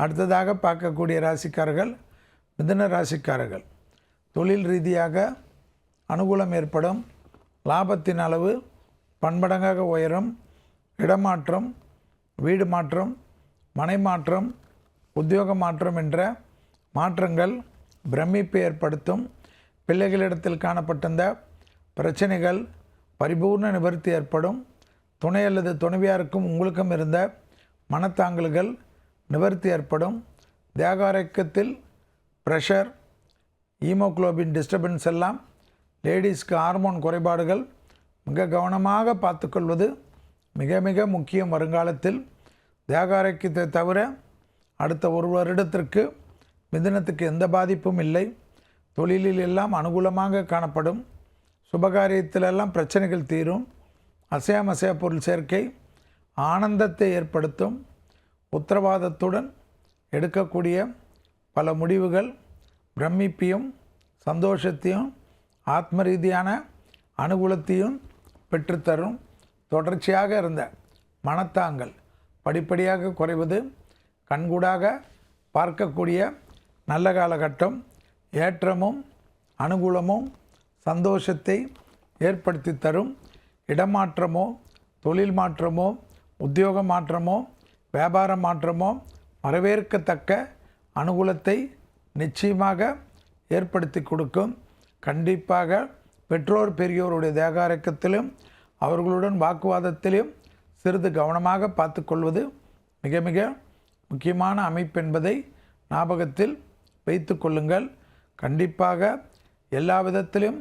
அடுத்ததாக பார்க்கக்கூடிய ராசிக்காரர்கள் மிதன ராசிக்காரர்கள். தொழில் ரீதியாக அனுகூலம் ஏற்படும் லாபத்தின் அளவு பன்மடங்காக உயரும் இடமாற்றம் வீடு மாற்றம் மனை மாற்றம் உத்தியோக மாற்றம் என்ற மாற்றங்கள் பிரமிப்பை ஏற்படுத்தும். பிள்ளைகளிடத்தில் காணப்பட்டிருந்த பிரச்சனைகள் பரிபூர்ண நிவர்த்தி ஏற்படும். துணை அல்லது துணைவியாருக்கும் உங்களுக்கும் இருந்த மனத்தாங்கல்கள் நிவர்த்தி ஏற்படும். தேகாரக்கத்தில் ப்ரெஷர் ஈமோக்ளோபின் டிஸ்டர்பன்ஸ் எல்லாம் லேடிஸ்க்கு ஹார்மோன் குறைபாடுகள் மிக கவனமாக பார்த்துக்கொள்வது மிக மிக முக்கியம் வருங்காலத்தில். தேகாரக்கியத்தை தவிர அடுத்த ஒரு வருடத்திற்கு மிதனத்துக்கு எந்த பாதிப்பும் இல்லை. தொழிலில் எல்லாம் அனுகூலமாக காணப்படும். சுபகாரியத்திலெல்லாம் பிரச்சனைகள் தீரும். அசையாமசையா பொருள் சேர்க்கை ஆனந்தத்தை ஏற்படுத்தும். உத்தரவாதத்துடன் எடுக்கக்கூடிய பல முடிவுகள் பிரமிப்பையும் சந்தோஷத்தையும் ஆத்ம ரீதியான அனுகூலத்தையும் பெற்றுத்தரும். தொடர்ச்சியாக இருந்த மனத்தாங்கல் படிப்படியாக குறைவது கண்கூடாக பார்க்கக்கூடிய நல்ல காலகட்டம் ஏற்றமும் அனுகூலமும் சந்தோஷத்தை ஏற்படுத்தி தரும் இடமாற்றமோ தொழில் மாற்றமோ உத்தியோக மாற்றமோ வியாபார மாற்றமோ வரவேற்கத்தக்க அனுகூலத்தை நிச்சயமாக ஏற்படுத்தி கொடுக்கும். கண்டிப்பாக பெற்றோர் பெரியோருடைய தேகாரக்கத்திலும் அவர்களுடன் வாக்குவாதத்திலும் சிறிது கவனமாக பார்த்துக்கொள்வது மிக மிக முக்கியமான அமைப்பு என்பதை ஞாபகத்தில் வைத்து கொள்ளுங்கள். கண்டிப்பாக எல்லா விதத்திலும்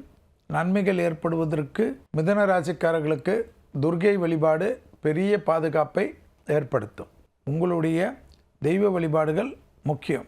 நன்மைகள் ஏற்படுவதற்கு மிதன ராசிக்காரர்களுக்கு துர்கை வழிபாடு பெரிய பாதுகாப்பை ஏற்படுத்தும். உங்களுடைய தெய்வ வழிபாடுகள் முக்கியம்.